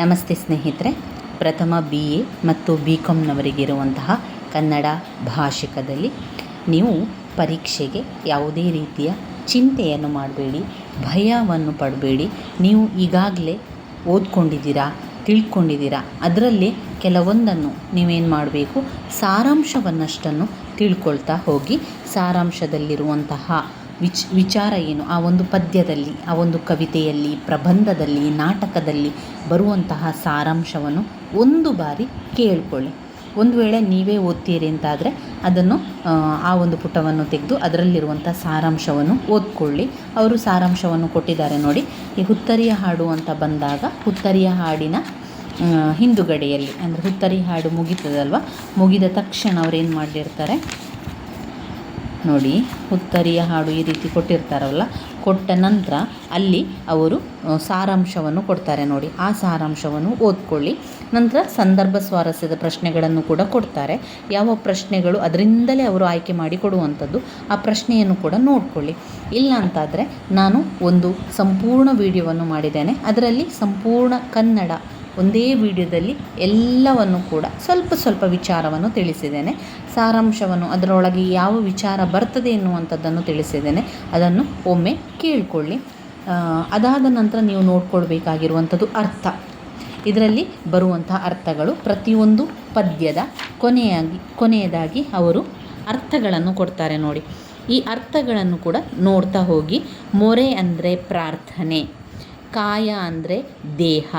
ನಮಸ್ತೆ ಸ್ನೇಹಿತರೆ. ಪ್ರಥಮ ಬಿ ಎ ಮತ್ತು ಬಿ ಕಾಮ್ನವರಿಗಿರುವಂತಹ ಕನ್ನಡ ಭಾಷಿಕದಲ್ಲಿ ನೀವು ಪರೀಕ್ಷೆಗೆ ಯಾವುದೇ ರೀತಿಯ ಚಿಂತೆಯನ್ನು ಮಾಡಬೇಡಿ, ಭಯವನ್ನು ಪಡಬೇಡಿ. ನೀವು ಈಗಾಗಲೇ ಓದ್ಕೊಂಡಿದ್ದೀರಾ, ತಿಳ್ಕೊಂಡಿದ್ದೀರಾ, ಅದರಲ್ಲಿ ಕೆಲವೊಂದನ್ನು ನೀವೇನು ಮಾಡಬೇಕು, ಸಾರಾಂಶವನ್ನಷ್ಟನ್ನು ತಿಳ್ಕೊಳ್ತಾ ಹೋಗಿ, ಸಾರಾಂಶದಲ್ಲಿರುವಂತಹ ವಿಚ್, ವಿಚಾರ ಏನು? ಆ ಒಂದು ಪದ್ಯದಲ್ಲಿ, ಆ ಒಂದು ಕವಿತೆಯಲ್ಲಿ, ಪ್ರಬಂಧದಲ್ಲಿ, ನಾಟಕದಲ್ಲಿ ಬರುವಂತಹ ಸಾರಾಂಶವನ್ನು ಒಂದು ಬಾರಿ ಕೇಳಿಕೊಳ್ಳಿ. ಒಂದು ವೇಳೆ ನೀವೇ ಓದ್ತೀರಿ ಅಂತಾದರೆ ಅದನ್ನು, ಆ ಒಂದು ಪುಟವನ್ನು ತೆಗೆದು ಅದರಲ್ಲಿರುವಂಥ ಸಾರಾಂಶವನ್ನು ಓದ್ಕೊಳ್ಳಿ. ಅವರು ಸಾರಾಂಶವನ್ನು ಕೊಟ್ಟಿದ್ದಾರೆ ನೋಡಿ. ಈ ಹುತ್ತರಿಯ ಹಾಡು ಅಂತ ಬಂದಾಗ, ಹುತ್ತರಿಯ ಹಾಡಿನ ಹಿಂದುಗಡೆಯಲ್ಲಿ, ಅಂದರೆ ಹುತ್ತರಿ ಹಾಡು ಮುಗೀತದಲ್ವ? ಮುಗಿದ ತಕ್ಷಣ ಅವ್ರು ಏನು ಮಾಡಿರ್ತಾರೆ ನೋಡಿ ಹುತ್ತರಿಯ ಹಾಡು ಈ ರೀತಿ ಕೊಟ್ಟಿರ್ತಾರಲ್ಲ, ಕೊಟ್ಟ ನಂತರ ಅಲ್ಲಿ ಅವರು ಸಾರಾಂಶವನ್ನು ಕೊಡ್ತಾರೆ ನೋಡಿ. ಆ ಸಾರಾಂಶವನ್ನು ಓದ್ಕೊಳ್ಳಿ. ನಂತರ ಸಂದರ್ಭ ಸ್ವಾರಸ್ಯದ ಪ್ರಶ್ನೆಗಳನ್ನು ಕೂಡ ಕೊಡ್ತಾರೆ. ಯಾವ ಪ್ರಶ್ನೆಗಳು ಅದರಿಂದಲೇ ಅವರು ಆಯ್ಕೆ ಮಾಡಿ ಕೊಡುವಂಥದ್ದು, ಆ ಪ್ರಶ್ನೆಯನ್ನು ಕೂಡ ನೋಡ್ಕೊಳ್ಳಿ. ಇಲ್ಲ ಅಂತಾದರೆ, ನಾನು ಒಂದು ಸಂಪೂರ್ಣ ವಿಡಿಯೋವನ್ನು ಮಾಡಿದ್ದೇನೆ. ಅದರಲ್ಲಿ ಸಂಪೂರ್ಣ ಕನ್ನಡ ಒಂದೇ ವಿಡಿಯೋದಲ್ಲಿ ಎಲ್ಲವನ್ನು ಕೂಡ ಸ್ವಲ್ಪ ಸ್ವಲ್ಪ ವಿಚಾರವನ್ನು ತಿಳಿಸಿದ್ದೇನೆ. ಸಾರಾಂಶವನ್ನು ಅದರೊಳಗೆ ಯಾವ ವಿಚಾರ ಬರ್ತದೆ ಎನ್ನುವಂಥದ್ದನ್ನು ತಿಳಿಸಿದ್ದೇನೆ. ಅದನ್ನು ಒಮ್ಮೆ ಕೇಳಿಕೊಳ್ಳಿ. ಅದಾದ ನಂತರ ನೀವು ನೋಡ್ಕೊಳ್ಬೇಕಾಗಿರುವಂಥದ್ದು ಅರ್ಥ. ಇದರಲ್ಲಿ ಬರುವಂತಹ ಅರ್ಥಗಳು ಪ್ರತಿಯೊಂದು ಪದ್ಯದ ಕೊನೆಯಾಗಿ, ಕೊನೆಯದಾಗಿ ಅವರು ಅರ್ಥಗಳನ್ನು ಕೊಡ್ತಾರೆ ನೋಡಿ. ಈ ಅರ್ಥಗಳನ್ನು ಕೂಡ ನೋಡ್ತಾ ಹೋಗಿ. ಮೊರೆ ಅಂದರೆ ಪ್ರಾರ್ಥನೆ, ಕಾಯ ಅಂದರೆ ದೇಹ.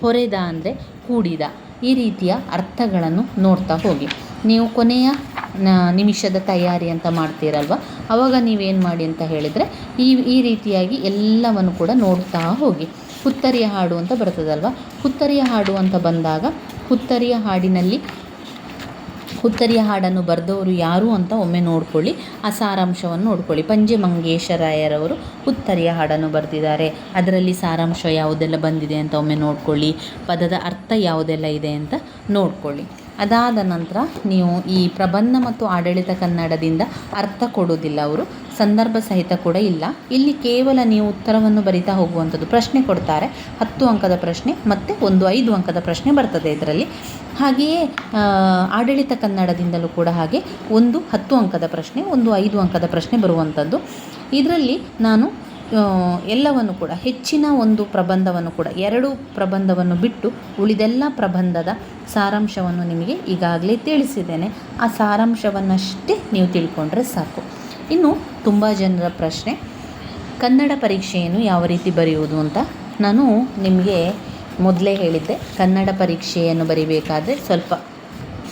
ಹೊರೆದ ಅಂದರೆ ಕೂಡಿದ. ಈ ರೀತಿಯ ಅರ್ಥಗಳನ್ನು ನೋಡ್ತಾ ಹೋಗಿ. ನೀವು ಕೊನೆಯ ನಿಮಿಷದ ತಯಾರಿ ಅಂತ ಮಾಡ್ತೀರಲ್ವ? ಅವಾಗ ನೀವೇನು ಮಾಡಿ ಅಂತ ಹೇಳಿದರೆ, ಈ ಈ ರೀತಿಯಾಗಿ ಎಲ್ಲವನ್ನು ಕೂಡ ನೋಡ್ತಾ ಹೋಗಿ. ಹುತ್ತರಿಯ ಹಾಡು ಅಂತ ಬರ್ತದಲ್ವ? ಹುತ್ತರಿಯ ಹಾಡು ಅಂತ ಬಂದಾಗ, ಹುತ್ತರಿಯ ಹಾಡಿನಲ್ಲಿ ಹುತ್ತರಿಯ ಹಾಡನ್ನು ಬರೆದವರು ಯಾರು ಅಂತ ಒಮ್ಮೆ ನೋಡ್ಕೊಳ್ಳಿ. ಆ ಸಾರಾಂಶವನ್ನು ನೋಡ್ಕೊಳ್ಳಿ. ಪಂಜೆ ಮಂಗೇಶರಾಯರವರು ಹುತ್ತರಿಯ ಹಾಡನ್ನು ಬರೆದಿದ್ದಾರೆ. ಅದರಲ್ಲಿ ಸಾರಾಂಶ ಯಾವುದೆಲ್ಲ ಬಂದಿದೆ ಅಂತ ಒಮ್ಮೆ ನೋಡ್ಕೊಳ್ಳಿ. ಪದದ ಅರ್ಥ ಯಾವುದೆಲ್ಲ ಇದೆ ಅಂತ ನೋಡ್ಕೊಳ್ಳಿ. ಅದಾದ ನಂತರ ನೀವು ಈ ಪ್ರಬಂಧ ಮತ್ತು ಆಡಳಿತ ಕನ್ನಡದಿಂದ ಅರ್ಥ ಕೊಡುವುದಿಲ್ಲ ಅವರು. ಸಂದರ್ಭ ಸಹಿತ ಕೂಡ ಇಲ್ಲ. ಇಲ್ಲಿ ಕೇವಲ ನೀವು ಉತ್ತರವನ್ನು ಬರಿತಾ ಹೋಗುವಂಥದ್ದು ಪ್ರಶ್ನೆ ಕೊಡ್ತಾರೆ. ಹತ್ತು ಅಂಕದ ಪ್ರಶ್ನೆ ಮತ್ತು ಒಂದು ಐದು ಅಂಕದ ಪ್ರಶ್ನೆ ಬರ್ತದೆ ಇದರಲ್ಲಿ. ಹಾಗೆಯೇ ಆಡಳಿತ ಕನ್ನಡದಿಂದಲೂ ಕೂಡ ಹಾಗೆ ಒಂದು ಹತ್ತು ಅಂಕದ ಪ್ರಶ್ನೆ, ಒಂದು ಐದು ಅಂಕದ ಪ್ರಶ್ನೆ ಬರುವಂಥದ್ದು. ಇದರಲ್ಲಿ ನಾನು ಎಲ್ಲವನ್ನು ಕೂಡ, ಹೆಚ್ಚಿನ ಒಂದು ಪ್ರಬಂಧವನ್ನು ಕೂಡ, ಎರಡು ಪ್ರಬಂಧವನ್ನು ಬಿಟ್ಟು ಉಳಿದೆಲ್ಲ ಪ್ರಬಂಧದ ಸಾರಾಂಶವನ್ನು ನಿಮಗೆ ಈಗಾಗಲೇ ತಿಳಿಸಿದ್ದೇನೆ. ಆ ಸಾರಾಂಶವನ್ನಷ್ಟೇ ನೀವು ತಿಳ್ಕೊಂಡ್ರೆ ಸಾಕು. ಇನ್ನು ತುಂಬ ಜನರ ಪ್ರಶ್ನೆ, ಕನ್ನಡ ಪರೀಕ್ಷೆಯನ್ನು ಯಾವ ರೀತಿ ಬರೆಯುವುದು ಅಂತ ನಾನು ನಿಮಗೆ ಮೊದಲೇ ಹೇಳಿದ್ದೆ. ಕನ್ನಡ ಪರೀಕ್ಷೆಯನ್ನು ಬರಿಬೇಕಾದ್ರೆ ಸ್ವಲ್ಪ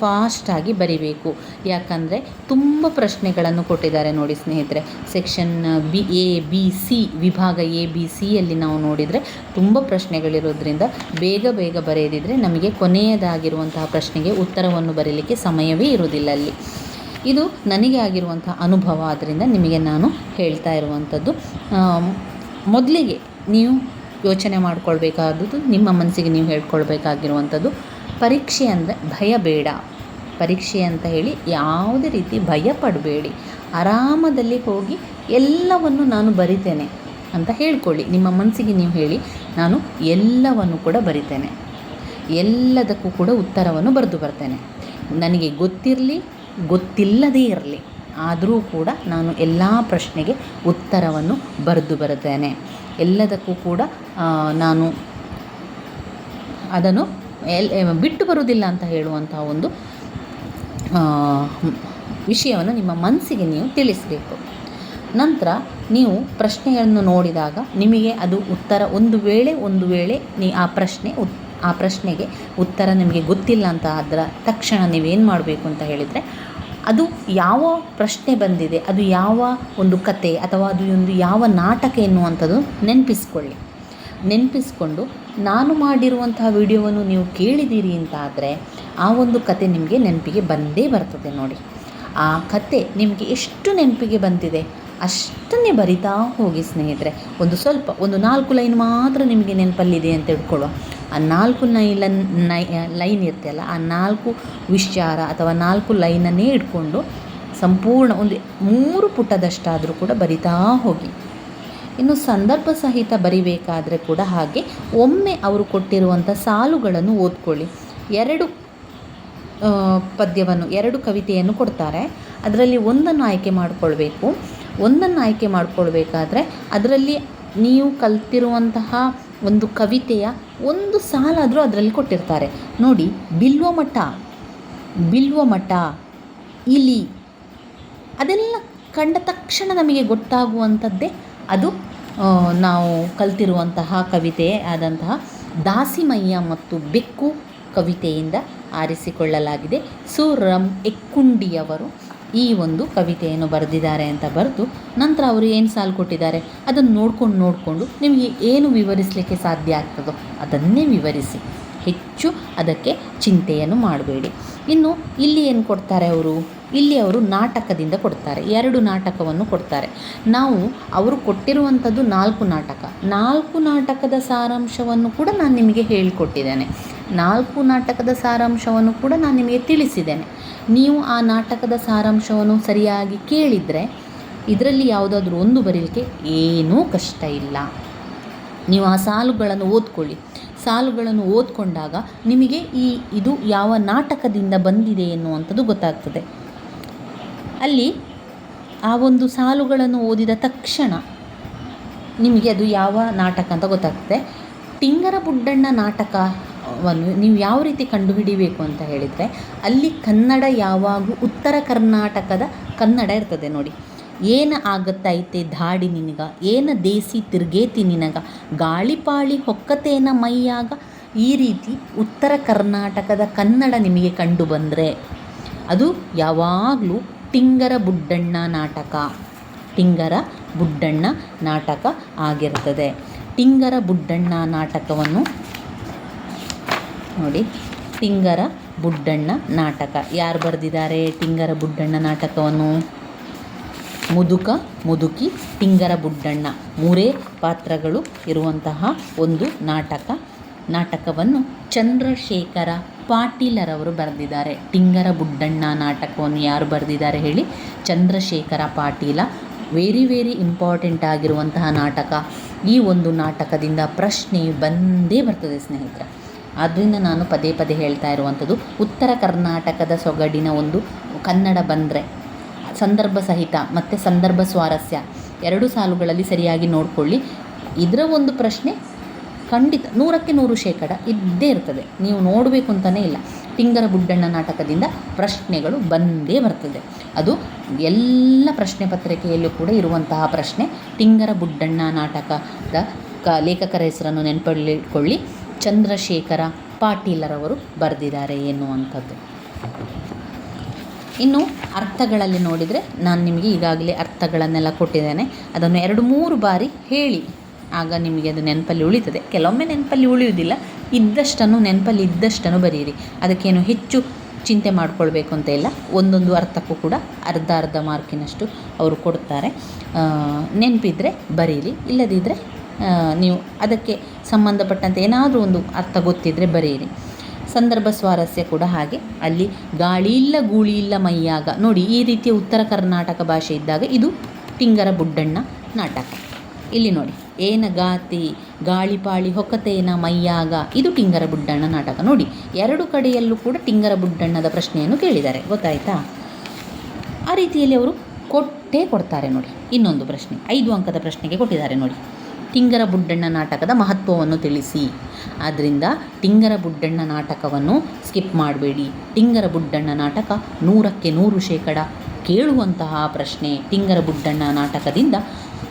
ಫಾಸ್ಟಾಗಿ ಬರಿಬೇಕು. ಯಾಕಂದರೆ ತುಂಬ ಪ್ರಶ್ನೆಗಳನ್ನು ಕೊಟ್ಟಿದ್ದಾರೆ ನೋಡಿ ಸ್ನೇಹಿತರೆ. Section B A B C ವಿಭಾಗ ಎ ಬಿ ಸಿಯಲ್ಲಿ ನಾವು ನೋಡಿದರೆ ತುಂಬ ಪ್ರಶ್ನೆಗಳಿರೋದ್ರಿಂದ ಬೇಗ ಬೇಗ ಬರೆಯದಿದ್ದರೆ ನಮಗೆ ಕೊನೆಯದಾಗಿರುವಂತಹ ಪ್ರಶ್ನೆಗೆ ಉತ್ತರವನ್ನು ಬರೀಲಿಕ್ಕೆ ಸಮಯವೇ ಇರುವುದಿಲ್ಲ ಅಲ್ಲಿ. ಇದು ನನಗೆ ಆಗಿರುವಂಥ ಅನುಭವ. ಆದ್ದರಿಂದ ನಿಮಗೆ ನಾನು ಹೇಳ್ತಾ ಇರುವಂಥದ್ದು. ಮೊದಲಿಗೆ ನೀವು ಯೋಚನೆ ಮಾಡಿಕೊಳ್ಬೇಕಾದದ್ದು, ನಿಮ್ಮ ಮನಸ್ಸಿಗೆ ನೀವು ಹೇಳ್ಕೊಳ್ಬೇಕಾಗಿರುವಂಥದ್ದು ಪರೀಕ್ಷೆ ಅಂದರೆ ಭಯ ಬೇಡ. ಪರೀಕ್ಷೆ ಅಂತ ಹೇಳಿ ಯಾವುದೇ ರೀತಿ ಭಯ ಪಡಬೇಡಿ. ಆರಾಮದಲ್ಲಿ ಹೋಗಿ ಎಲ್ಲವನ್ನು ನಾನು ಬರಿತೇನೆ ಅಂತ ಹೇಳ್ಕೊಳ್ಳಿ. ನಿಮ್ಮ ಮನಸ್ಸಿಗೆ ನೀವು ಹೇಳಿ, ನಾನು ಎಲ್ಲವನ್ನು ಕೂಡ ಬರಿತೇನೆ. ಎಲ್ಲದಕ್ಕೂ ಕೂಡ ಉತ್ತರವನ್ನು ಬರೆದು ಬರ್ತೇನೆ. ನನಗೆ ಗೊತ್ತಿರಲಿ ಗೊತ್ತಿಲ್ಲದೇ ಇರಲಿ, ಆದರೂ ಕೂಡ ನಾನು ಎಲ್ಲ ಪ್ರಶ್ನೆಗೆ ಉತ್ತರವನ್ನು ಬರೆದು ಬರುತ್ತೇನೆ ಎಲ್ಲದಕ್ಕೂ ಕೂಡ ನಾನು ಅದನ್ನು ಎಲ್ ಬಿಟ್ಟು ಬರುವುದಿಲ್ಲ ಅಂತ ಹೇಳುವಂತಹ ಒಂದು ವಿಷಯವನ್ನು ನಿಮ್ಮ ಮನಸ್ಸಿಗೆ ನೀವು ತಿಳಿಸಬೇಕು. ನಂತರ ನೀವು ಪ್ರಶ್ನೆಯನ್ನು ನೋಡಿದಾಗ ನಿಮಗೆ ಅದು ಉತ್ತರ ಒಂದು ವೇಳೆ ಒಂದು ವೇಳೆ ನೀ ಆ ಪ್ರಶ್ನೆ ಉತ್ ಆ ಪ್ರಶ್ನೆಗೆ ಉತ್ತರ ನಿಮಗೆ ಗೊತ್ತಿಲ್ಲ ಅಂತ ಆದ್ರೆ ತಕ್ಷಣ ನೀವೇನು ಮಾಡಬೇಕು ಅಂತ ಹೇಳಿದರೆ, ಅದು ಯಾವ ಪ್ರಶ್ನೆ ಬಂದಿದೆ, ಅದು ಯಾವ ಒಂದು ಕತೆ ಅಥವಾ ಅದು ಒಂದು ಯಾವ ನಾಟಕ ಎನ್ನುವಂಥದ್ದು ನೆನಪಿಸ್ಕೊಳ್ಳಿ. ನೆನಪಿಸ್ಕೊಂಡು ನಾನು ಮಾಡಿರುವಂತಹ ವಿಡಿಯೋವನ್ನು ನೀವು ಕೇಳಿದ್ದೀರಿ ಅಂತ ಆದರೆ ಆ ಒಂದು ಕತೆ ನಿಮಗೆ ನೆನಪಿಗೆ ಬಂದೇ ಬರ್ತದೆ ನೋಡಿ. ಆ ಕತೆ ನಿಮಗೆ ಎಷ್ಟು ನೆನಪಿಗೆ ಬಂದಿದೆ ಅಷ್ಟನ್ನೇ ಬರಿತಾ ಹೋಗಿ ಸ್ನೇಹಿತರೆ, ಒಂದು ಸ್ವಲ್ಪ, ಒಂದು ನಾಲ್ಕು ಲೈನ್ ಮಾತ್ರ ನಿಮಗೆ ನೆನಪಲ್ಲಿದೆ ಅಂತ ಇಟ್ಕೊಳ್ಳುವ ಆ ನಾಲ್ಕು ನೈಲನ್ ನೈ ಲೈನ್ ಇರ್ತೆಯಲ್ಲ ಆ ನಾಲ್ಕು ವಿಚಾರ ಅಥವಾ ನಾಲ್ಕು ಲೈನನ್ನೇ ಇಟ್ಕೊಂಡು ಸಂಪೂರ್ಣ ಒಂದು ಮೂರು ಪುಟದಷ್ಟಾದರೂ ಕೂಡ ಬರಿತಾ ಹೋಗಿ. ಇನ್ನು ಸಂದರ್ಭ ಸಹಿತ ಬರಿಬೇಕಾದರೆ ಕೂಡ ಹಾಗೆ ಒಮ್ಮೆ ಅವರು ಕೊಟ್ಟಿರುವಂಥ ಸಾಲುಗಳನ್ನು ಓದ್ಕೊಳ್ಳಿ. ಎರಡು ಪದ್ಯವನ್ನು, ಎರಡು ಕವಿತೆಯನ್ನು ಕೊಡ್ತಾರೆ. ಅದರಲ್ಲಿ ಒಂದನ್ನು ಆಯ್ಕೆ ಮಾಡಿಕೊಳ್ಬೇಕು. ಒಂದನ್ನು ಆಯ್ಕೆ ಮಾಡಿಕೊಳ್ಬೇಕಾದ್ರೆ ಅದರಲ್ಲಿ ನೀವು ಕಲ್ತಿರುವಂತಹ ಒಂದು ಕವಿತೆಯ ಒಂದು ಸಾಲಾದರೂ ಅದರಲ್ಲಿ ಕೊಟ್ಟಿರ್ತಾರೆ. ನೋಡಿ, ಬಿಲ್ವ ಮಠ ಬಿಲ್ವ ಮಠ, ಇಲಿ, ಅದೆಲ್ಲ ಕಂಡ ತಕ್ಷಣ ನಮಗೆ ಗೊತ್ತಾಗುವಂಥದ್ದೇ ಅದು ನಾವು ಕಲ್ತಿರುವಂತಹ ಕವಿತೆ ಆದಂತಹ ದಾಸಿಮಯ್ಯ ಮತ್ತು ಬೆಕ್ಕು ಕವಿತೆಯಿಂದ ಆರಿಸಿಕೊಳ್ಳಲಾಗಿದೆ. ಸೂರಂ ಎಕ್ಕುಂಡಿಯವರು ಈ ಒಂದು ಕವಿತೆಯನ್ನು ಬರೆದಿದ್ದಾರೆ ಅಂತ ಬರೆದು ನಂತರ ಅವರು ಏನು ಸಾಲು ಕೊಟ್ಟಿದ್ದಾರೆ? ಅದನ್ನು ನೋಡ್ಕೊಂಡು ನೋಡಿಕೊಂಡು ನಿಮಗೆ ಏನು ವಿವರಿಸಲಿಕ್ಕೆ ಸಾಧ್ಯ ಆಗ್ತದೋ ಅದನ್ನೇ ವಿವರಿಸಿ. ಹೆಚ್ಚು ಅದಕ್ಕೆ ಚಿಂತೆಯನ್ನು ಮಾಡಬೇಡಿ. ಇನ್ನು ಇಲ್ಲಿ ಏನು ಕೊಡ್ತಾರೆ ಅವರು? ಇಲ್ಲಿ ಅವರು ನಾಟಕದಿಂದ ಕೊಡ್ತಾರೆ. ಎರಡು ನಾಟಕವನ್ನು ಕೊಡ್ತಾರೆ. ನಾವು ಅವರು ಕೊಟ್ಟಿರುವಂಥದ್ದು ನಾಲ್ಕು ನಾಟಕ. ನಾಲ್ಕು ನಾಟಕದ ಸಾರಾಂಶವನ್ನು ಕೂಡ ನಾನು ನಿಮಗೆ ಹೇಳಿಕೊಟ್ಟಿದ್ದೇನೆ. ನಾಲ್ಕು ನಾಟಕದ ಸಾರಾಂಶವನ್ನು ಕೂಡ ನಾನು ನಿಮಗೆ ತಿಳಿಸಿದ್ದೇನೆ. ನೀವು ಆ ನಾಟಕದ ಸಾರಾಂಶವನ್ನು ಸರಿಯಾಗಿ ಕೇಳಿದರೆ ಇದರಲ್ಲಿ ಯಾವುದಾದ್ರೂ ಒಂದು ಬರೀಲಿಕ್ಕೆ ಏನೂ ಕಷ್ಟ ಇಲ್ಲ. ನೀವು ಆ ಸಾಲುಗಳನ್ನು ಓದ್ಕೊಳ್ಳಿ. ಸಾಲುಗಳನ್ನು ಓದ್ಕೊಂಡಾಗ ನಿಮಗೆ ಈ ಇದು ಯಾವ ನಾಟಕದಿಂದ ಬಂದಿದೆ ಎನ್ನುವಂಥದ್ದು ಗೊತ್ತಾಗ್ತದೆ. ಅಲ್ಲಿ ಆ ಒಂದು ಸಾಲುಗಳನ್ನು ಓದಿದ ತಕ್ಷಣ ನಿಮಗೆ ಅದು ಯಾವ ನಾಟಕ ಅಂತ ಗೊತ್ತಾಗ್ತದೆ. ಟಿಂಗರ ಬುಡ್ಡಣ್ಣ ನಾಟಕವನ್ನು ನೀವು ಯಾವ ರೀತಿ ಕಂಡುಹಿಡಿಬೇಕು ಅಂತ ಹೇಳಿದರೆ, ಅಲ್ಲಿ ಕನ್ನಡ ಯಾವಾಗೂ ಉತ್ತರ ಕರ್ನಾಟಕದ ಕನ್ನಡ ಇರ್ತದೆ ನೋಡಿ. ಏನ ಆಗತ್ತೈತೆ ಧಾಡಿ ನಿನಗ, ಏನ ದೇಸಿ ತಿರುಗೇತಿ ನಿನಗ ಗಾಳಿಪಾಳಿ ಹೊಕ್ಕತೇನ ಮೈಯಾಗ? ಈ ರೀತಿ ಉತ್ತರ ಕರ್ನಾಟಕದ ಕನ್ನಡ ನಿಮಗೆ ಕಂಡು ಬಂದರೆ, ಅದು ಯಾವಾಗಲೂ ಟಿಂಗರ ಬುಡ್ಡಣ್ಣ ನಾಟಕ. ಟಿಂಗರ ಬುಡ್ಡಣ್ಣ ನಾಟಕ ಆಗಿರ್ತದೆ. ಟಿಂಗರ ಬುಡ್ಡಣ್ಣ ನಾಟಕವನ್ನು ನೋಡಿ. ಟಿಂಗರ ಬುಡ್ಡಣ್ಣ ನಾಟಕ. ಯಾರು ಬರೆದಿದ್ದಾರೆ ಟಿಂಗರ ಬುಡ್ಡಣ್ಣ ನಾಟಕವನ್ನು? ಮುದುಕ, ಮುದುಕಿ, ಟಿಂಗರ ಬುಡ್ಡಣ್ಣ. ಮೂರೇ ಪಾತ್ರಗಳು ಇರುವಂತಹ ಒಂದು ನಾಟಕ. ನಾಟಕವನ್ನು ಚಂದ್ರಶೇಖರ ಪಾಟೀಲರವರು ಬರೆದಿದ್ದಾರೆ. ಟಿಂಗರ ಬುಡ್ಡಣ್ಣ ನಾಟಕವನ್ನು ಯಾರು ಬರೆದಿದ್ದಾರೆ ಹೇಳಿ? Chandrashekhar Patil. Very very important ಆಗಿರುವಂತಹ ನಾಟಕ. ಈ ಒಂದು ನಾಟಕದಿಂದ ಪ್ರಶ್ನೆ ಬಂದೇ ಬರ್ತದೆ ಸ್ನೇಹಿತರೆ. ಆದ್ದರಿಂದ ನಾನು ಪದೇ ಪದೇ ಹೇಳ್ತಾ ಇರುವಂಥದ್ದು, ಉತ್ತರ ಕರ್ನಾಟಕದ ಸೊಗಡಿನ ಒಂದು ಕನ್ನಡ ಬಂದರೆ, ಸಂದರ್ಭ ಸಹಿತ ಮತ್ತು ಸಂದರ್ಭ ಸ್ವಾರಸ್ಯ, ಎರಡು ಸಾಲುಗಳಲ್ಲಿ ಸರಿಯಾಗಿ ನೋಡಿಕೊಳ್ಳಿ. ಇದರ ಒಂದು ಪ್ರಶ್ನೆ ಖಂಡಿತ ನೂರಕ್ಕೆ ನೂರು ಶೇಕಡ ಇದ್ದೇ ಇರ್ತದೆ. ನೀವು ನೋಡಬೇಕು ಅಂತಲೇ ಇಲ್ಲ. ಟಿಂಗರ ಬುಡ್ಡಣ್ಣ ನಾಟಕದಿಂದ ಪ್ರಶ್ನೆಗಳು ಬಂದೇ ಬರ್ತದೆ. ಅದು ಎಲ್ಲ ಪ್ರಶ್ನೆ ಪತ್ರಿಕೆಯಲ್ಲೂ ಕೂಡ ಇರುವಂತಹ ಪ್ರಶ್ನೆ. ಟಿಂಗರ ಬುಡ್ಡಣ್ಣ ನಾಟಕದ ಕ ಲೇಖಕರ ಹೆಸರನ್ನು ನೆನಪಲ್ಲಿಟ್ಕೊಳ್ಳಿ ಚಂದ್ರಶೇಖರ ಪಾಟೀಲರವರು ಬರೆದಿದ್ದಾರೆ ಎನ್ನುವಂಥದ್ದು. ಇನ್ನು ಅರ್ಥಗಳಲ್ಲಿ ನೋಡಿದರೆ ನಾನು ನಿಮಗೆ ಈಗಾಗಲೇ ಅರ್ಥಗಳನ್ನೆಲ್ಲ ಕೊಟ್ಟಿದ್ದೇನೆ. ಅದನ್ನು ಎರಡು ಮೂರು ಬಾರಿ ಹೇಳಿ. ಆಗ ನಿಮಗೆ ಅದು ನೆನಪಲ್ಲಿ ಉಳಿತದೆ. ಕೆಲವೊಮ್ಮೆ ನೆನಪಲ್ಲಿ ಉಳಿಯುವುದಿಲ್ಲ. ಇದ್ದಷ್ಟನ್ನು ನೆನಪಲ್ಲಿ ಇದ್ದಷ್ಟನ್ನು ಬರೆಯಿರಿ. ಅದಕ್ಕೇನು ಹೆಚ್ಚು ಚಿಂತೆ ಮಾಡಿಕೊಳ್ಬೇಕು ಅಂತ ಇಲ್ಲ. ಒಂದೊಂದು ಅರ್ಥಕ್ಕೂ ಕೂಡ ಅರ್ಧ ಅರ್ಧ ಮಾರ್ಕಿನಷ್ಟು ಅವರು ಕೊಡ್ತಾರೆ. ನೆನಪಿದ್ರೆ ಬರೀರಿ ಇಲ್ಲದಿದ್ದರೆ ನೀವು ಅದಕ್ಕೆ ಸಂಬಂಧಪಟ್ಟಂತೆ ಏನಾದರೂ ಒಂದು ಅರ್ಥ ಗೊತ್ತಿದ್ದರೆ ಬರೆಯಿರಿ. ಸಂದರ್ಭ ಸ್ವಾರಸ್ಯ ಕೂಡ ಹಾಗೆ. ಅಲ್ಲಿ ಗಾಳಿ ಇಲ್ಲ, ಗೂಳಿ ಇಲ್ಲ, ಮೈಯಾಗ. ನೋಡಿ, ಈ ರೀತಿಯ ಉತ್ತರ ಕರ್ನಾಟಕ ಭಾಷೆ ಇದ್ದಾಗ ಇದು ಟಿಂಗರ ಬುಡ್ಡಣ್ಣ ನಾಟಕ. ಇಲ್ಲಿ ನೋಡಿ, ಏನ ಗಾತಿ ಗಾಳಿಪಾಳಿ ಹೊಕ್ಕತೇನ, ಮೈಯಾಗ. ಇದು ಟಿಂಗರ ಬುಡ್ಡಣ್ಣ ನಾಟಕ. ನೋಡಿ, ಎರಡು ಕಡೆಯಲ್ಲೂ ಕೂಡ ಟಿಂಗರ ಬುಡ್ಡಣ್ಣದ ಪ್ರಶ್ನೆಯನ್ನು ಕೇಳಿದ್ದಾರೆ. ಗೊತ್ತಾಯ್ತಾ? ಆ ರೀತಿಯಲ್ಲಿ ಅವರು ಕೊಟ್ಟೇ ಕೊಡ್ತಾರೆ ನೋಡಿ. ಇನ್ನೊಂದು ಪ್ರಶ್ನೆ, ಐದು ಅಂಕದ ಪ್ರಶ್ನೆಗೆ ಕೊಟ್ಟಿದ್ದಾರೆ ನೋಡಿ. ಟಿಂಗರ ಬುಡ್ಡಣ್ಣ ನಾಟಕದ ಮಹತ್ವವನ್ನು ತಿಳಿಸಿ. ಆದ್ದರಿಂದ ಟಿಂಗರ ಬುಡ್ಡಣ್ಣ ನಾಟಕವನ್ನು ಸ್ಕಿಪ್ ಮಾಡಬೇಡಿ. ಟಿಂಗರ ಬುಡ್ಡಣ್ಣ ನಾಟಕ ನೂರಕ್ಕೆ ನೂರು ಶೇಕಡ. ಕೇಳುವಂತಹ ಪ್ರಶ್ನೆ ಟಿಂಗರ ಬುಡ್ಡಣ್ಣ ನಾಟಕದಿಂದ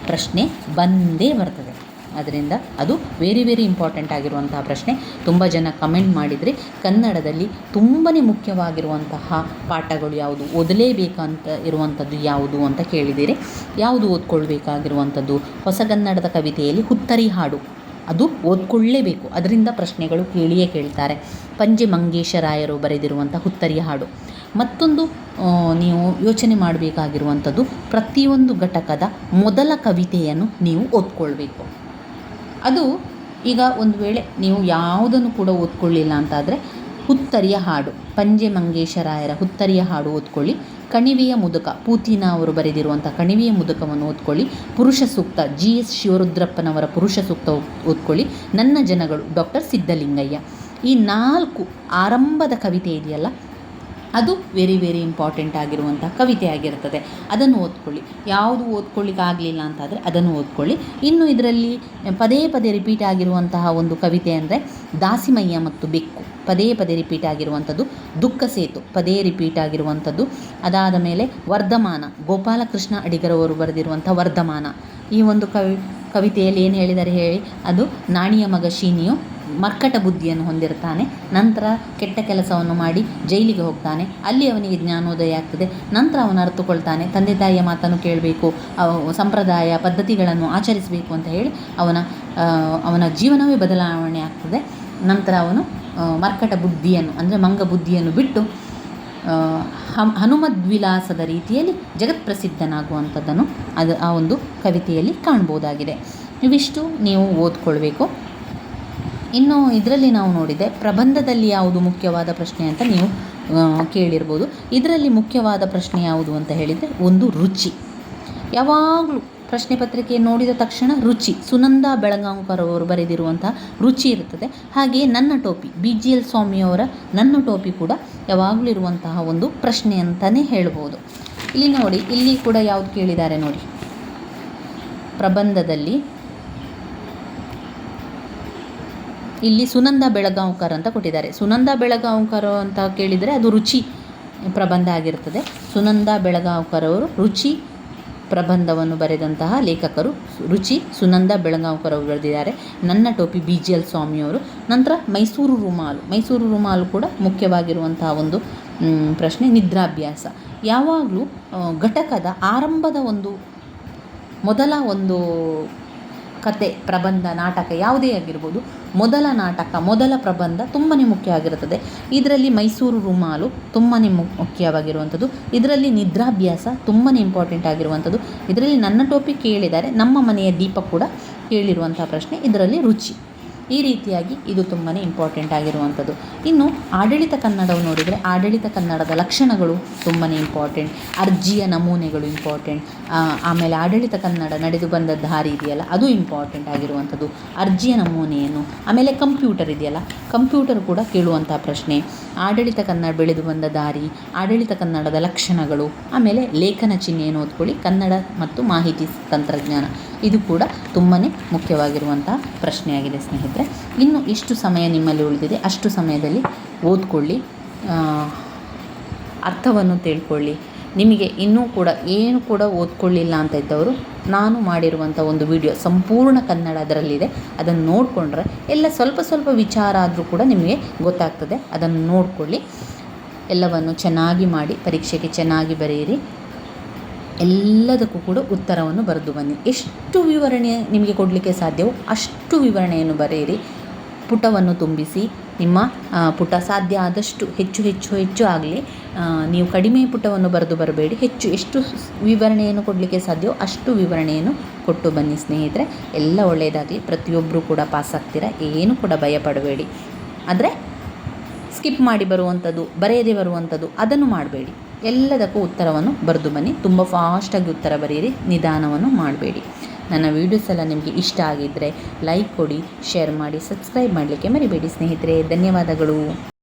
ಪ್ರಶ್ನೆ ಬಂದೇ ಬರ್ತದೆ. ಅದರಿಂದ ಅದು ವೆರಿ ವೆರಿ ಇಂಪಾರ್ಟೆಂಟ್ ಆಗಿರುವಂತಹ ಪ್ರಶ್ನೆ. ತುಂಬ ಜನ ಕಮೆಂಟ್ ಮಾಡಿದರೆ ಕನ್ನಡದಲ್ಲಿ ತುಂಬಾ ಮುಖ್ಯವಾಗಿರುವಂತಹ ಪಾಠಗಳು ಯಾವುದು? ಓದಲೇಬೇಕಂತ ಇರುವಂಥದ್ದು ಯಾವುದು ಅಂತ ಕೇಳಿದ್ದೀರಿ ಯಾವುದು ಓದ್ಕೊಳ್ಬೇಕಾಗಿರುವಂಥದ್ದು ಹೊಸಗನ್ನಡದ ಕವಿತೆಯಲ್ಲಿ ಹುತ್ತರಿ ಹಾಡು. ಅದು ಓದ್ಕೊಳ್ಳೇಬೇಕು. ಅದರಿಂದ ಪ್ರಶ್ನೆಗಳು ಕೇಳಿಯೇ ಕೇಳ್ತಾರೆ. ಪಂಜೆ ಮಂಗೇಶರಾಯರು ಬರೆದಿರುವಂಥ ಹುತ್ತರಿ ಹಾಡು. ಮತ್ತೊಂದು ನೀವು ಯೋಚನೆ ಮಾಡಬೇಕಾಗಿರುವಂಥದ್ದು ಪ್ರತಿಯೊಂದು ಘಟಕದ ಮೊದಲ ಕವಿತೆಯನ್ನು ನೀವು ಓದ್ಕೊಳ್ಬೇಕು. ಅದು ಈಗ ಒಂದು ವೇಳೆ ನೀವು ಯಾವುದನ್ನು ಕೂಡ ಓದ್ಕೊಳ್ಳಿಲ್ಲ ಅಂತಾದರೆ ಹುತ್ತರಿಯ ಹಾಡು, ಪಂಜೆ ಮಂಗೇಶರಾಯರ ಹುತ್ತರಿಯ ಹಾಡು ಓದ್ಕೊಳ್ಳಿ, ಕಣಿವೆಯ ಮುದುಕ, ಪೂತಿನ ಅವರು ಬರೆದಿರುವಂಥ ಕಣಿವೆಯ ಮುದುಕವನ್ನು ಓದ್ಕೊಳ್ಳಿ, ಪುರುಷ ಸೂಕ್ತ, ಜಿ ಎಸ್ ಶಿವರುದ್ರಪ್ಪನವರ ಪುರುಷ ಸೂಕ್ತ ಓದ್ಕೊಳ್ಳಿ, ನನ್ನ ಜನಗಳು ಡಾಕ್ಟರ್ ಸಿದ್ಧಲಿಂಗಯ್ಯ. ಈ ನಾಲ್ಕು ಆರಂಭದ ಕವಿತೆ ಇದೆಯಲ್ಲ ಅದು ವೆರಿ ವೆರಿ ಇಂಪಾರ್ಟೆಂಟ್ ಆಗಿರುವಂಥ ಕವಿತೆ ಆಗಿರ್ತದೆ. ಅದನ್ನು ಓದ್ಕೊಳ್ಳಿ. ಯಾವುದು ಓದ್ಕೊಳ್ಳಿಕ್ಕೆ ಆಗಲಿಲ್ಲ ಅಂತಾದರೆ ಅದನ್ನು ಓದ್ಕೊಳ್ಳಿ. ಇನ್ನು ಇದರಲ್ಲಿ ಪದೇ ಪದೇ ರಿಪೀಟ್ ಆಗಿರುವಂತಹ ಒಂದು ಕವಿತೆ ಅಂದರೆ ದಾಸಿಮಯ್ಯ ಮತ್ತು ಬೆಕ್ಕು. ಪದೇ ಪದೇ ರಿಪೀಟ್ ಆಗಿರುವಂಥದ್ದು ದುಃಖ ಸೇತು. ಪದೇ ರಿಪೀಟ್ ಆಗಿರುವಂಥದ್ದು ಅದಾದ ಮೇಲೆ ವರ್ಧಮಾನ. ಗೋಪಾಲಕೃಷ್ಣ ಅಡಿಗರವರು ಬರೆದಿರುವಂಥ ವರ್ಧಮಾನ. ಈ ಒಂದು ಕವಿ, ಕವಿತೆಯಲ್ಲಿ ಏನು ಹೇಳಿದರೆ ಹೇಳಿ? ಅದು ನಾಣಿಯ ಮಗ ಶೀನಿಯು ಮರ್ಕಟ ಬುದ್ಧಿಯನ್ನು ಹೊಂದಿರ್ತಾನೆ. ನಂತರ ಕೆಟ್ಟ ಕೆಲಸವನ್ನು ಮಾಡಿ ಜೈಲಿಗೆ ಹೋಗ್ತಾನೆ. ಅಲ್ಲಿ ಅವನಿಗೆ ಜ್ಞಾನೋದಯ ಆಗ್ತದೆ. ನಂತರ ಅವನು ಅರ್ಥಕೊಳ್ತಾನೆ ತಂದೆ ತಾಯಿಯ ಮಾತನ್ನು ಕೇಳಬೇಕು, ಅವ ಸಂಪ್ರದಾಯ ಪದ್ಧತಿಗಳನ್ನು ಆಚರಿಸಬೇಕು ಅಂತ ಹೇಳಿ ಅವನ ಅವನ ಜೀವನವೇ ಬದಲಾವಣೆ ಆಗ್ತದೆ. ನಂತರ ಅವನು ಮರ್ಕಟ ಬುದ್ಧಿಯನ್ನು, ಅಂದರೆ ಮಂಗ ಬುದ್ಧಿಯನ್ನು ಬಿಟ್ಟು ಹಮ್ ಹನುಮದ್ವಿಲಾಸದ ರೀತಿಯಲ್ಲಿ ಜಗತ್ಪ್ರಸಿದ್ಧನಾಗುವಂಥದ್ದನ್ನು ಅದು ಆ ಒಂದು ಕವಿತೆಯಲ್ಲಿ ಕಾಣ್ಬೋದಾಗಿದೆ. ಇವಿಷ್ಟು ನೀವು ಓದ್ಕೊಳ್ಬೇಕು. ಇನ್ನು ಇದರಲ್ಲಿ ನಾವು ನೋಡಿದೆ, ಪ್ರಬಂಧದಲ್ಲಿ ಯಾವುದು ಮುಖ್ಯವಾದ ಪ್ರಶ್ನೆ ಅಂತ ನೀವು ಕೇಳಿರ್ಬೋದು. ಇದರಲ್ಲಿ ಮುಖ್ಯವಾದ ಪ್ರಶ್ನೆ ಯಾವುದು ಅಂತ ಹೇಳಿದರೆ, ಒಂದು ರುಚಿ. ಯಾವಾಗಲೂ ಪ್ರಶ್ನೆ ಪತ್ರಿಕೆ ನೋಡಿದ ತಕ್ಷಣ ರುಚಿ, ಸುನಂದ ಬೆಳಗಾಂಕರ್ ಅವರು ಬರೆದಿರುವಂತಹ ರುಚಿ ಇರುತ್ತದೆ. ಹಾಗೆಯೇ ನನ್ನ ಟೋಪಿ ಬಿ ಜಿ ಎಲ್ ಸ್ವಾಮಿಯವರ ನನ್ನ ಟೋಪಿ ಕೂಡ ಯಾವಾಗಲೂ ಇರುವಂತಹ ಒಂದು ಪ್ರಶ್ನೆ ಅಂತಲೇ ಹೇಳ್ಬೋದು. ಇಲ್ಲಿ ನೋಡಿ, ಇಲ್ಲಿ ಕೂಡ ಯಾವುದು ಕೇಳಿದ್ದಾರೆ ನೋಡಿ. ಪ್ರಬಂಧದಲ್ಲಿ ಇಲ್ಲಿ ಸುನಂದ ಬೆಳಗಾಂವ್ಕರ್ ಅಂತ ಕೊಟ್ಟಿದ್ದಾರೆ. ಸುನಂದ ಬೆಳಗಾಂವ್ಕರ್ ಅಂತ ಕೇಳಿದರೆ ಅದು ರುಚಿ ಪ್ರಬಂಧ ಆಗಿರ್ತದೆ. ಸುನಂದ ಬೆಳಗಾಂವ್ಕರ್ ಅವರು ರುಚಿ ಪ್ರಬಂಧವನ್ನು ಬರೆದಂತಹ ಲೇಖಕರು. ರುಚಿ ಸುನಂದ ಬೆಳಗಾಂವ್ಕರ್ ಅವರು ಬರೆದಿದ್ದಾರೆ. ನನ್ನ ಟೋಪಿ ಬಿ ಜಿ ಎಲ್ ಸ್ವಾಮಿಯವರು ನಂತರ ಮೈಸೂರು ರುಮಾಲು. ಮೈಸೂರು ರುಮಾಲು ಕೂಡ ಮುಖ್ಯವಾಗಿರುವಂತಹ ಒಂದು ಪ್ರಶ್ನೆ ನಿದ್ರಾಭ್ಯಾಸ. ಯಾವಾಗಲೂ ಘಟಕದ ಆರಂಭದ ಒಂದು, ಮೊದಲ ಒಂದು ಕತೆ, ಪ್ರಬಂಧ, ನಾಟಕ ಯಾವುದೇ ಆಗಿರ್ಬೋದು, ಮೊದಲ ನಾಟಕ, ಮೊದಲ ಪ್ರಬಂಧ ತುಂಬಾ ಮುಖ್ಯ ಆಗಿರುತ್ತದೆ. ಇದರಲ್ಲಿ ಮೈಸೂರು ರುಮಾಲು ತುಂಬಾ ಮುಖ್ಯವಾಗಿರುವಂಥದ್ದು. ಇದರಲ್ಲಿ ನಿದ್ರಾಭ್ಯಾಸ ತುಂಬಾ ಇಂಪಾರ್ಟೆಂಟ್ ಆಗಿರುವಂಥದ್ದು. ಇದರಲ್ಲಿ ನನ್ನ ಟೋಪಿ ಕೇಳಿದ್ದಾರೆ ನಮ್ಮ ಮನೆಯ ದೀಪ ಕೂಡ ಕೇಳಿರುವಂಥ ಪ್ರಶ್ನೆ, ಇದರಲ್ಲಿ ರುಚಿ. ಈ ರೀತಿಯಾಗಿ ಇದು ತುಂಬಾ ಇಂಪಾರ್ಟೆಂಟ್ ಆಗಿರುವಂಥದ್ದು. ಇನ್ನು ಆಡಳಿತ ಕನ್ನಡವು ನೋಡಿದರೆ ಆಡಳಿತ ಕನ್ನಡದ ಲಕ್ಷಣಗಳು ತುಂಬಾ ಇಂಪಾರ್ಟೆಂಟ್ ಅರ್ಜಿಯ ನಮೂನೆಗಳು ಇಂಪಾರ್ಟೆಂಟ್ ಆಮೇಲೆ ಆಡಳಿತ ಕನ್ನಡ ನಡೆದು ಬಂದ ದಾರಿ ಇದೆಯಲ್ಲ ಅದು ಇಂಪಾರ್ಟೆಂಟ್ ಆಗಿರುವಂಥದ್ದು. ಅರ್ಜಿಯ ನಮೂನೆಯನ್ನು, ಆಮೇಲೆ ಕಂಪ್ಯೂಟರ್ ಇದೆಯಲ್ಲ ಕಂಪ್ಯೂಟರ್ ಕೂಡ ಕೇಳುವಂಥ ಪ್ರಶ್ನೆ. ಆಡಳಿತ ಕನ್ನಡ ಬೆಳೆದು ಬಂದ ದಾರಿ, ಆಡಳಿತ ಕನ್ನಡದ ಲಕ್ಷಣಗಳು, ಆಮೇಲೆ ಲೇಖನ ಚಿಹ್ನೆಯನ್ನು ಓದ್ಕೊಳ್ಳಿ ಕನ್ನಡ ಮತ್ತು ಮಾಹಿತಿ ತಂತ್ರಜ್ಞಾನ. ಇದು ಕೂಡ ತುಂಬಾ ಮುಖ್ಯವಾಗಿರುವಂತಹ ಪ್ರಶ್ನೆಯಾಗಿದೆ, ಸ್ನೇಹಿತರೆ. ಇನ್ನು ಇಷ್ಟು ಸಮಯ ನಿಮ್ಮಲ್ಲಿ ಉಳಿದಿದೆ, ಅಷ್ಟು ಸಮಯದಲ್ಲಿ ಓದ್ಕೊಳ್ಳಿ ಅರ್ಥವನ್ನು ತಿಳ್ಕೊಳ್ಳಿ. ನಿಮಗೆ ಇನ್ನೂ ಕೂಡ ಏನು ಕೂಡ ಓದ್ಕೊಳ್ಳಿಲ್ಲ ಅಂತ ಇದ್ದವರು, ನಾನು ಮಾಡಿರುವಂಥ ಒಂದು ವಿಡಿಯೋ ಸಂಪೂರ್ಣ ಕನ್ನಡ ಅದರಲ್ಲಿದೆ ಅದನ್ನು ನೋಡಿಕೊಂಡ್ರೆ ಎಲ್ಲ ಸ್ವಲ್ಪ ಸ್ವಲ್ಪ ವಿಚಾರ ಆದರೂ ಕೂಡ ನಿಮಗೆ ಗೊತ್ತಾಗ್ತದೆ. ಅದನ್ನು ನೋಡಿಕೊಳ್ಳಿ. ಎಲ್ಲವನ್ನು ಚೆನ್ನಾಗಿ ಮಾಡಿ, ಪರೀಕ್ಷೆಗೆ ಚೆನ್ನಾಗಿ ಬರೆಯಿರಿ. ಎಲ್ಲದಕ್ಕೂ ಕೂಡ ಉತ್ತರವನ್ನು ಬರೆದು ಬನ್ನಿ. ಎಷ್ಟು ವಿವರಣೆ ನಿಮಗೆ ಕೊಡಲಿಕ್ಕೆ ಸಾಧ್ಯವೋ ಅಷ್ಟು ವಿವರಣೆಯನ್ನು ಬರೆಯಿರಿ. ಪುಟವನ್ನು ತುಂಬಿಸಿ, ನಿಮ್ಮ ಪುಟ ಸಾಧ್ಯ ಆದಷ್ಟು ಹೆಚ್ಚು ಹೆಚ್ಚು ಹೆಚ್ಚು ಆಗಲಿ. ನೀವು ಕಡಿಮೆ ಪುಟವನ್ನು ಬರೆದು ಬರಬೇಡಿ. ಹೆಚ್ಚು ಎಷ್ಟು ವಿವರಣೆಯನ್ನು ಕೊಡಲಿಕ್ಕೆ ಸಾಧ್ಯವೋ ಅಷ್ಟು ವಿವರಣೆಯನ್ನು ಕೊಟ್ಟು ಬನ್ನಿ ಸ್ನೇಹಿತರೆ. ಎಲ್ಲ ಒಳ್ಳೆಯದಾಗಲಿ. ಪ್ರತಿಯೊಬ್ಬರೂ ಕೂಡ ಪಾಸ್ ಆಗ್ತೀರಾ? ಏನು ಕೂಡ ಭಯಪಡಬೇಡಿ. ಆದರೆ, ಸ್ಕಿಪ್ ಮಾಡಿ ಬರುವಂಥದ್ದು, ಬರೆಯದೇ ಬರುವಂಥದ್ದು ಅದನ್ನು ಮಾಡಬೇಡಿ. ಎಲ್ಲದಕ್ಕೂ ಉತ್ತರವನ್ನು ಬರೆದು ಬನ್ನಿ. ತುಂಬ ಫಾಸ್ಟಾಗಿ ಉತ್ತರ ಬರೆಯಿರಿ. ನಿಧಾನವನ್ನು ಮಾಡಬೇಡಿ. ನನ್ನ ವೀಡಿಯೋಸ್ ಎಲ್ಲ ನಿಮಗೆ ಇಷ್ಟ ಆಗಿದ್ದರೆ ಲೈಕ್ ಕೊಡಿ ಶೇರ್ ಮಾಡಿ ಸಬ್ಸ್ಕ್ರೈಬ್ ಮಾಡಲಿಕ್ಕೆ ಮರಿಬೇಡಿ ಸ್ನೇಹಿತರೆ. ಧನ್ಯವಾದಗಳು.